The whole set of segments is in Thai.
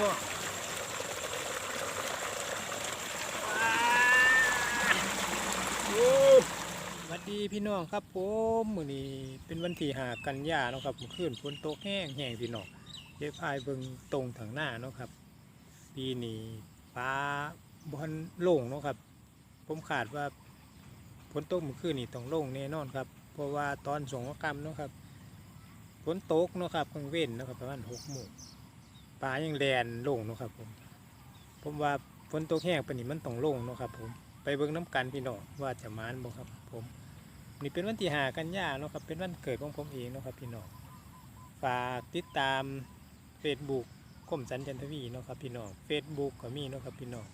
น้องอ้สวัสดีพี่น้องครับผมมื้อนี้เป็นวันที่หากันยาเนาะครับเมื่อคืนฝนตกแห้งแห้งพี่น้องเดี๋ยวพายเบิ่งตรงทางหน้าเนาะครับ ปีนี้ฟ้าบอลโล่งเนาะครับ ผมขาดว่าฝนตกเมื่อคืนนี่ต้องโล่งแน่นอนครับ เพราะว่าตอนสงกรรมเนาะครับฝนตกเนาะครับกลางเว้นเนาะครับประมาณหกโมง ปลายังแลนโล่งเนาะครับผมผมว่าฝนตกแห้งปนี้มันต้องโล่งเนาะครับผมไปเบิ่งน้ำกันพี่น้องว่าจะมานบ่ครับผมนี่เป็นวันที่หากันยาเนาะครับเป็นวันเกิดของผมเองเนาะครับพี่น้องฝากติดตาม Facebook คมสันจันทวีเนาะครับพี่น้อง Facebook ก็มีเนาะครับพี่น้อง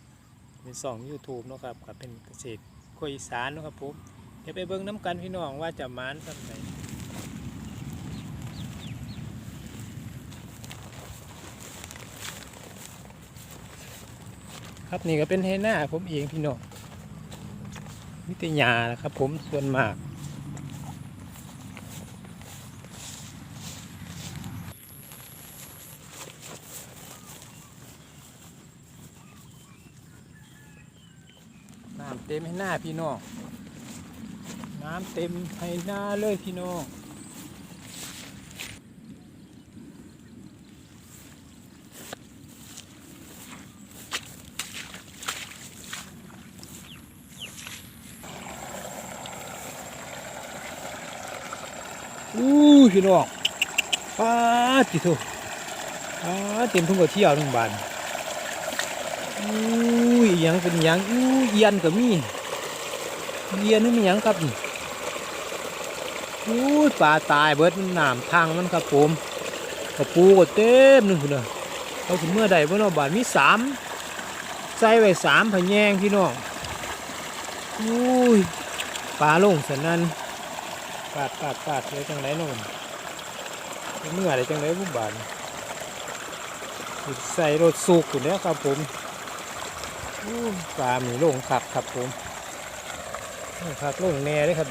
เป็นสอง YouTube เนาะครับก็เป็นเกษตรกล้วยสานเนาะครับผมเดี๋ยวไปเบิ่งน้ำกันพี่น้องว่าจะมานสักไหน ครับนี่ก็เป็นเฮน่าผมเองพี่น้องมิตยานะครับ ผมส่วนมาก น้ำเต็มให้หน้าพี่น้อง น้ำเต็มให้หน้าเลยพี่น้อง อู้ พี่น้องป้าจิโตป้าเต็มทุ่งกระเที่ยวทั้งบานอู้ยยังเป็นยังอู้เอียนก็มีเอียนนี่มันยังครับนี่อู้ปลาตายเบิดมันน้ำทางมันครับผมกระปูก็เต็มหนึงคุณเนาะเอาถึงเมื่อใดเมื่อเราบานมีสามใส่ไว้สามพะแยงพี่น้องอู้ยปลาลงสนั่นปาดปาดปาดเลยจังไรนู่น เมื่อไรจังไรผู้บานใส่รถสูกอยู่แล้วครับผมอู้ปลาหมีลงขับครับผมขับลงแน่เลยครับ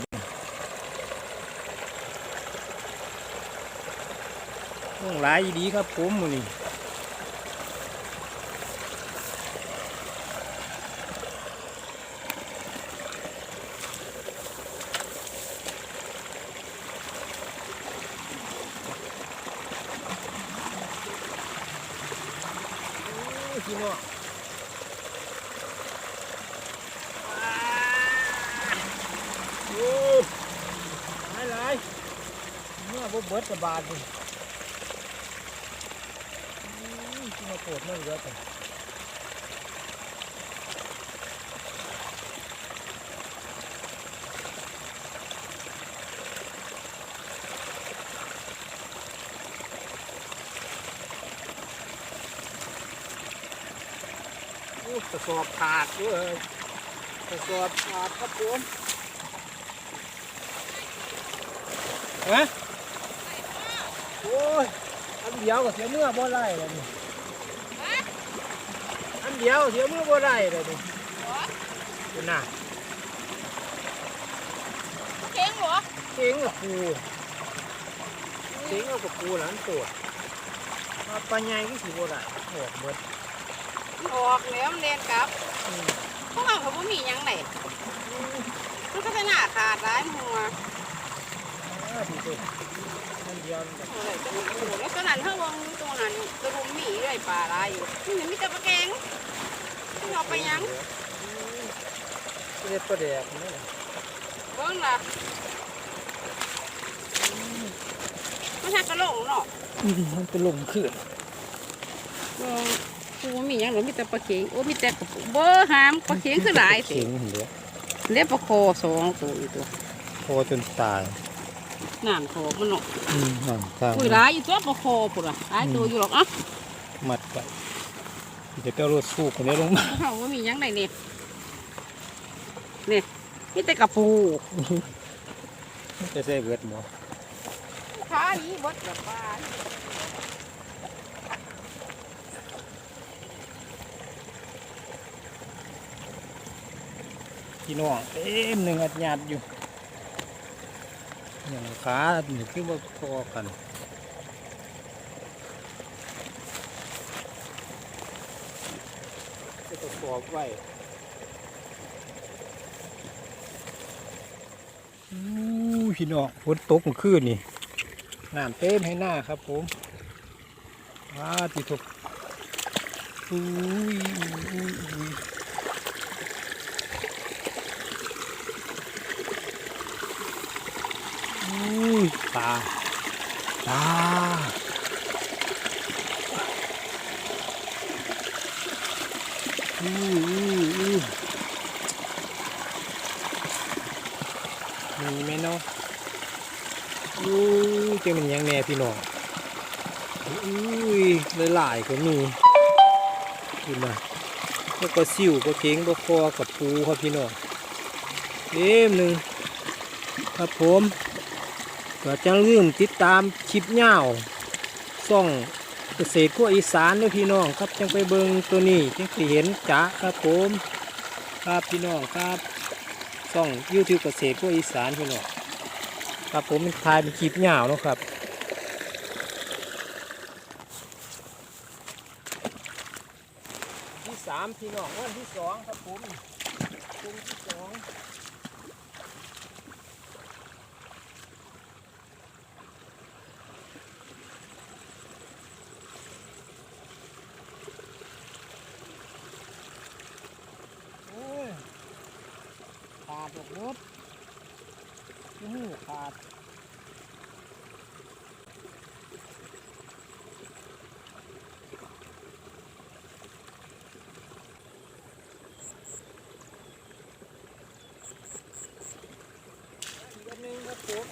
ลงหลายดีครับผมมือนี้พี่น้องโอ้หลายหลายเมื่อ บ่เบิดกระบาดเลยที่มาโกรธเมื่อเยอะแต่กระสอบขาดด้วยกระสอบขาดครับผมฮะ เดียวก็เสียเมื่อบ่ไรเลยนี่อันเดียวเสียเมื่อบ่ไรเลยนี่คุณน่ะเก่งเหรอเก่งกับปูเก่งกับปูหลานปวดมาปลาใหญ่ก็สิบ่ได้ออกเบิดออกแล้วเรียนกลับอืมพวกเราเขาบ่มีหยังไหนมันก็จะหน้าขาดร้ายหัว มันเดียวนี่และโอ้ยจะมีโอ้แล้วตอนนั้นเท่าวงตัวนั้นกระดุมหมีด้วยปลาร้ายอยู่นี่มีแต่ปลาแกงที่เอาไปยังเรียกประแดกนี่แหละเบิ่งล่ะมันหักระโหลกเนาะอืมมันเป็นลมขึ้นกูมีหยังหรอมีแต่ปลาเข็งโอ้มีแต่เบอร์หามปลาเข็งคือหลายเข็งเดียวเรียปลาโคสองตัวอยู่ตัวพอจนตาย น้ำโคมันเนาะอืมนั่นทางอุ้ยหลายอยู่ตัวปลาโคพุ่นล่ะหลายตัวอยู่หรอกอะมัดไปเดี๋ยวไปเอารถสู้คนนี้ลงมาเขาว่ามีหยังไงเนี่ยเนี่ยนี่แต่กระปูจะใส่เบิดหมอขานี้บดแบบว่าพี่น้องเต็มหนึ่งอัดหยาดอยู่ อย่างขาหนึ่งคือว่าพอกันกระสอบไว้อู้พี่น้องฝนตกเมื่อคืนนี่น้ำเต็มให้หน้าครับผมว้าติดตกอุ้ยอุ้ยอุ้ยอุ้ย ปลาปลาอู้อู้อู้มีไหมเนาะอู้เจ้ามันยังแน่พี่น้องอุ้ยหลายๆก็มีกินมาแล้วก็ซิวก็เก่งก็คอกับปูครับพี่น้องเอ็มหนึ่งครับผม ก็จะลืมติดตามคลิปเงาวซ่องเกษตรขั้วอีสานด้วยพี่น้องครับจังไปเบิงตัวนี้จังสิเห็นจ้าครับผมครับพี่น้องครับซ่องยูทูบเกษตรขั้วอีสานพี่น้องครับผมเป็นทายเป็นคลิปเงาเนาะครับที่สามพี่น้องวันที่สองครับผมกลุ่มที่สองโอ้ยขาดหมดรถ นี่ขาดอีกอันหนึงครับผม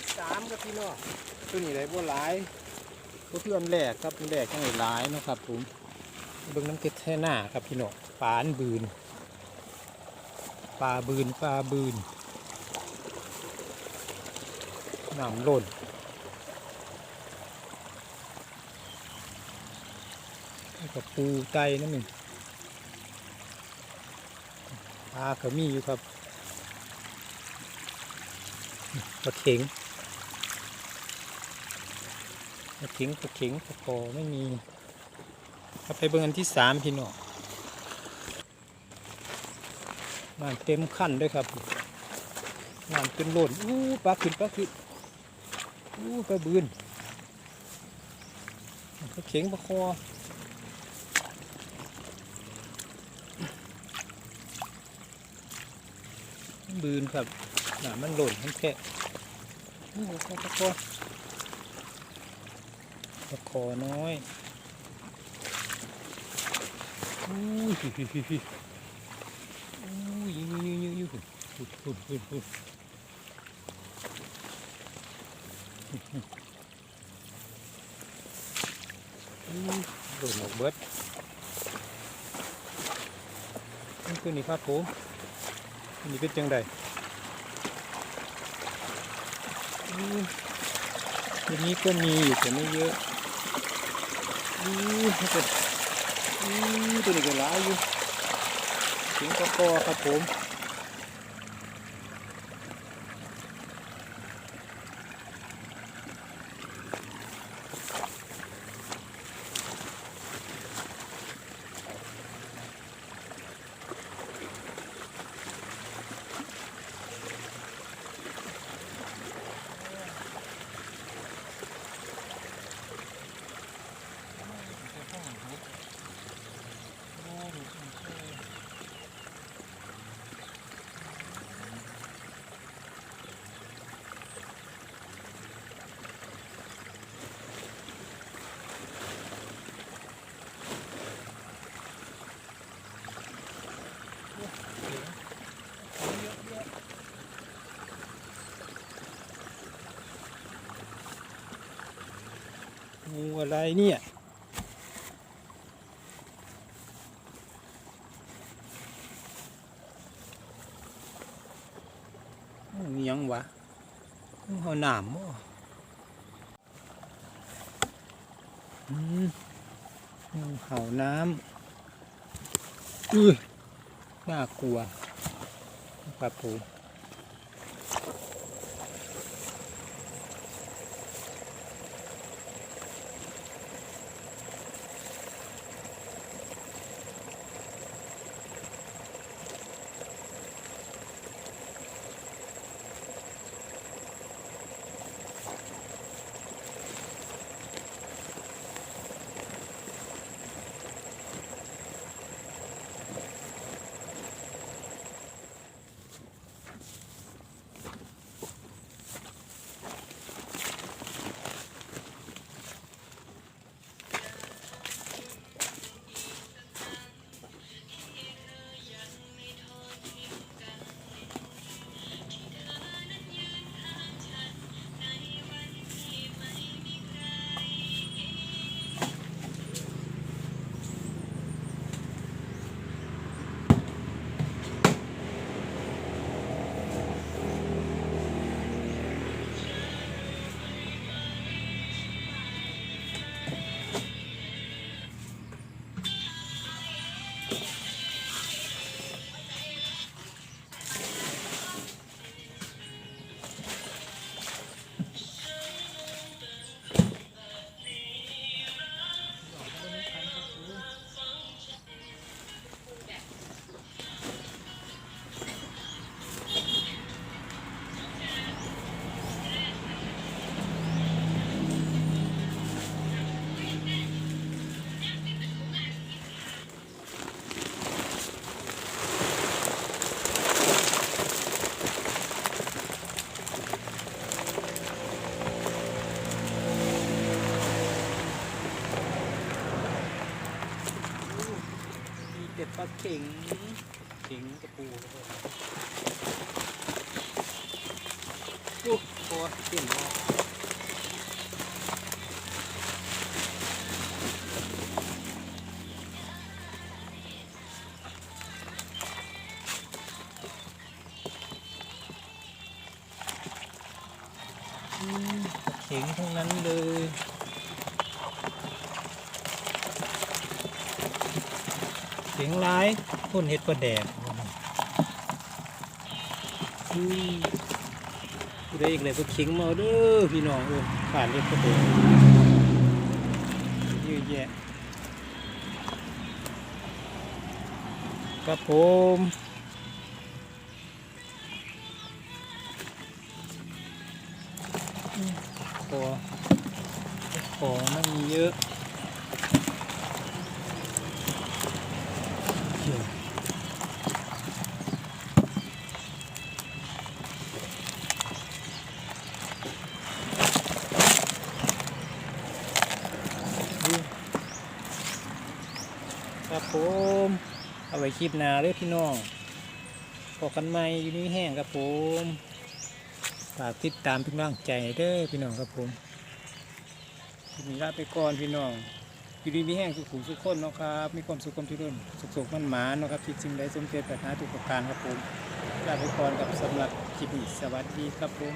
ที่สามครับพี่น้องตัวนี้ไรบัวหลายตัวเพื่อนแรกครับแรกยังไงหลายเนาะครับผมเบิ่งน้ำเกล็ดแท่หน้าครับพี่น้องปลาอันบืนปลาบืนปลาบืน น้ำหล่นแล้วกับปูไตนั่นหนึ่งปลาเขมีอยู่ครับปลาเข็งปลาเข็งปลาเข็งปลาคอไม่มีเอาไปเบิ่งอันที่สามพี่น้องน้ำเต็มขั้นด้วยครับน้ำเป็นหล่นอู้ปลาขึ้นปลาขึ้น อู้ปลาบืนปลาเข็งปลาคอบืนครับน้ำมันหล่นทั้งแค่โอ้โหตะโกตะโกน้อยอู้ยฮิฮิฮิฮิอู้ยยูยูยูยูหุ่นหุ่นหุ่นหุ่นอู้โดนหมกเบิดนี่คือนี่ครับผมนี่เป็นจังไดทีนี้ก็มีอยู่แต่ไม่เยอะอือตัวนี้ก็หลายอยู่ถึงก็กอครับผม อะไรเนี่ยงูหยังวะงูเห่าหนามบ่อืมเห่าน้ำอุ้ยน่ากลัวค เด็ดปลาเข็งเข็งตะปูครับผมโอ้โหเข็งมาก สียงร้ายพ่นเห็ดประแดดอืมผู้อีกเลยก็ข็งมาเด้อพี่น้องเอ้ยผ่านเห็ดประแดดเยอะแยะครับผมอืมขอขอมันมีเยอะ เดี๋ยวครับผมเอาไว้ค ลิปหนาเลยพี่น้องพอกันใหม่อยู่นี่แห้งครับผมฝากติดตามเป็นกำลังใจเด้อพี่น้องครับผมคลิปนี้ลาไปก่อนพี่น้องอยู่ดีมีแห้งสุขุมสุขคนเนาะครับ มีความสุขความเจริญสุขสุขมันหมาเนาะครับคิดสิ่งใดสมเจตปรารถนาทุกประการครับผมลาไปก่อนกับสำหรับคลิปนี้สวัสดีครับผม